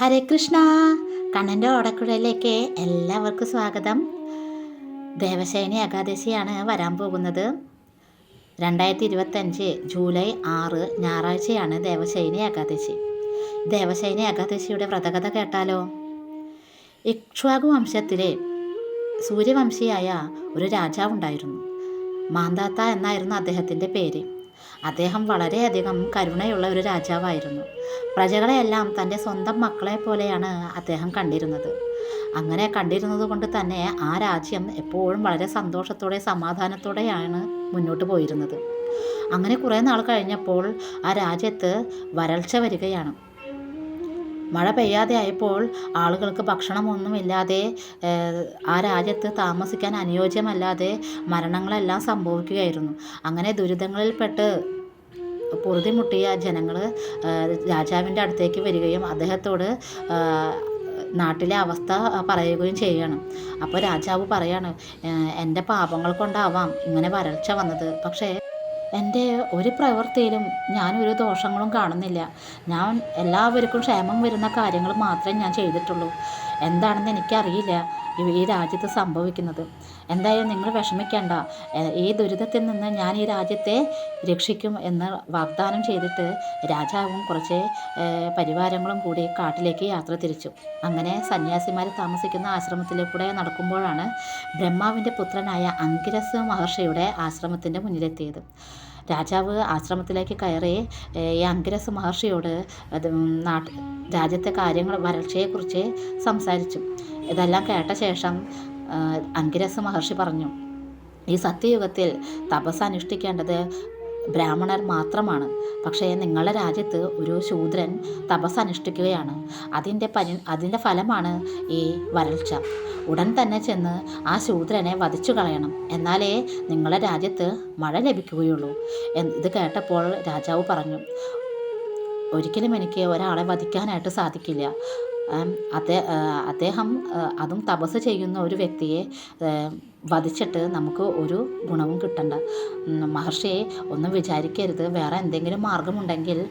ഹരേ കൃഷ്ണ. കണ്ണന്റെ ഓടക്കുഴയിലേക്ക് എല്ലാവർക്കും സ്വാഗതം. ദേവശയനി ഏകാദശിയാണ് വരാൻ പോകുന്നത്. രണ്ടായിരത്തി ഇരുപത്തഞ്ച് ജൂലൈ ആറ് ഞായറാഴ്ചയാണ് ദേവശയനി ഏകാദശി. ദേവശയനി ഏകാദശിയുടെ വ്രതകഥ കേട്ടാലോ? ഇക്ഷ്വാകു വംശത്തിലെ സൂര്യവംശിയായ ഒരു രാജാവുണ്ടായിരുന്നു. മാന്താത്ത എന്നായിരുന്നു അദ്ദേഹത്തിന്റെ പേര്. അദ്ദേഹം വളരെയധികം കരുണയുള്ള ഒരു രാജാവായിരുന്നു. പ്രജകളെയെല്ലാം തന്റെ സ്വന്തം മക്കളെ പോലെയാണ് അദ്ദേഹം കണ്ടിരുന്നത്. അങ്ങനെ കണ്ടിരുന്നത് കൊണ്ട് തന്നെ ആ രാജ്യം എപ്പോഴും വളരെ സന്തോഷത്തോടെ സമാധാനത്തോടെയാണ് മുന്നോട്ട് പോയിരുന്നത്. അങ്ങനെ കുറേ നാൾ കഴിഞ്ഞപ്പോൾ ആ രാജ്യത്ത് വരൾച്ച വരികയാണ്. മഴ പെയ്യാതെ ആയപ്പോൾ ആളുകൾക്ക് ഭക്ഷണമൊന്നുമില്ലാതെ ആ രാജ്യത്ത് താമസിക്കാൻ അനുയോജ്യമല്ലാതെ മരണങ്ങളെല്ലാം സംഭവിക്കുകയായിരുന്നു. അങ്ങനെ ദുരിതങ്ങളിൽപ്പെട്ട് പൊറുതിമുട്ടിയ ജനങ്ങൾ രാജാവിന്റെ അടുത്തേക്ക് വരികയും അദ്ദേഹത്തോട് നാട്ടിലെ അവസ്ഥ പറയുകയും ചെയ്യണം. അപ്പോൾ രാജാവ് പറയാണ് എന്റെ പാപങ്ങൾ കൊണ്ടാവാം ഇങ്ങനെ വരൾച്ച വന്നത്. പക്ഷേ എന്റെ ഒരു പ്രവൃത്തിയിലും ഞാനൊരു ദോഷങ്ങളും കാണുന്നില്ല. ഞാൻ എല്ലാവർക്കും ക്ഷേമം വരുന്ന കാര്യങ്ങൾ മാത്രമേ ഞാൻ ചെയ്തിട്ടുള്ളൂ. എന്താണെന്ന് എനിക്കറിയില്ല. ഈ രാജ്യത്ത് സംഭവിക്കുന്നത്. എന്തായാലും നിങ്ങൾ വിഷമിക്കേണ്ട. ഈ ദുരിതത്തിൽ നിന്ന് ഞാൻ ഈ രാജ്യത്തെ രക്ഷിക്കും എന്ന് വാഗ്ദാനം ചെയ്തിട്ട് രാജാവും കുറച്ച് പരിവാരങ്ങളും കൂടി കാട്ടിലേക്ക് യാത്ര തിരിച്ചു. അങ്ങനെ സന്യാസിമാർ താമസിക്കുന്ന ആശ്രമത്തിലൂടെ നടക്കുമ്പോഴാണ് ബ്രഹ്മാവിന്റെ പുത്രനായ അങ്കിരസ് മഹർഷിയുടെ ആശ്രമത്തിന്റെ മുന്നിലെത്തിയത്. രാജാവ് ആശ്രമത്തിലേക്ക് കയറി ഈ അങ്കിരസ് മഹർഷിയോട് നാട്ട് രാജ്യത്തെ കാര്യങ്ങൾ വരൾച്ചയെക്കുറിച്ച് സംസാരിച്ചു. ഇതെല്ലാം കേട്ട ശേഷം അങ്കിരസ് മഹർഷി പറഞ്ഞു ഈ സത്യയുഗത്തിൽ തപസ് അനുഷ്ഠിക്കേണ്ടത് ബ്രാഹ്മണർ മാത്രമാണ്. പക്ഷേ നിങ്ങളുടെ രാജ്യത്ത് ഒരു ശൂദ്രൻ തപസ് അനുഷ്ഠിക്കുകയാണ് അതിന്റെ പരി അതിന്റെ ഫലമാണ് ഈ വരൾച്ച. ഉടൻ തന്നെ ചെന്ന് ആ ശൂദ്രനെ വധിച്ചു കളയണം എന്നാലേ നിങ്ങളുടെ രാജ്യത്ത് മഴ ലഭിക്കുകയുള്ളൂ. ഇത് കേട്ടപ്പോൾ രാജാവ് പറഞ്ഞു ഒരിക്കലും എനിക്ക് ഒരാളെ വധിക്കാനായിട്ട് സാധിക്കില്ല. അദ്ദേഹം അതും തപസ് ചെയ്യുന്ന ഒരു വ്യക്തിയെ വധിച്ചിട്ട് നമുക്ക് ഒരു ഗുണവും കിട്ടണ്ട. മഹർഷിയെ ഒന്നും വിചാരിക്കരുത്. വേറെ എന്തെങ്കിലും മാർഗമുണ്ടെങ്കിൽ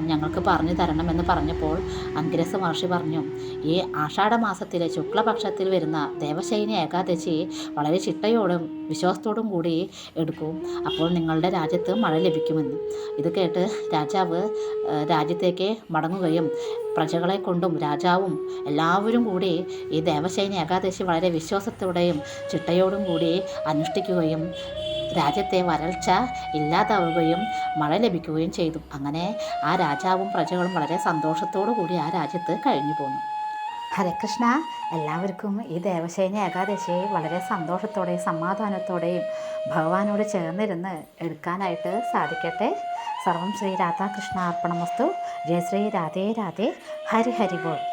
ഞങ്ങൾക്ക് പറഞ്ഞു തരണമെന്ന് പറഞ്ഞപ്പോൾ അങ്കിരസ് മഹർഷി പറഞ്ഞു ഈ ആഷാഢമാസത്തിലെ ശുക്ലപക്ഷത്തിൽ വരുന്ന ദേവശൈനി ഏകാദശി വളരെ ചിട്ടയോടും വിശ്വാസത്തോടും കൂടി എടുക്കും. അപ്പോൾ നിങ്ങളുടെ രാജ്യത്ത് മഴ ലഭിക്കുമെന്ന്. ഇത് കേട്ട് രാജാവ് രാജ്യത്തേക്ക് മടങ്ങുകയും പ്രജകളെ കൊണ്ടും രാജാവും എല്ലാവരും കൂടി ഈ ദേവശൈനി ഏകാദശി വളരെ വിശ്വാസത്തോടെയും ചിട്ടയോടും കൂടി അനുഷ്ഠിക്കുകയും രാജ്യത്തെ വരൾച്ച ഇല്ലാതാവുകയും മഴ ലഭിക്കുകയും ചെയ്തു. അങ്ങനെ ആ രാജാവും പ്രജകളും വളരെ സന്തോഷത്തോടു കൂടി ആ രാജ്യത്ത് കഴിഞ്ഞു പോന്നു. ഹരകൃഷ്ണ എല്ലാവർക്കും ഈ ദേവശൈനി ഏകാദശിയെ വളരെ സന്തോഷത്തോടെയും സമാധാനത്തോടെയും ഭഗവാനോട് ചേർന്നിരുന്ന് എടുക്കാനായിട്ട് സാധിക്കട്ടെ. സർവം ശ്രീ രാധാകൃഷ്ണ അർപ്പണമസ്തു. ജയ ശ്രീ രാധേ രാധേ. ഹരി ഹരി ബോൾ.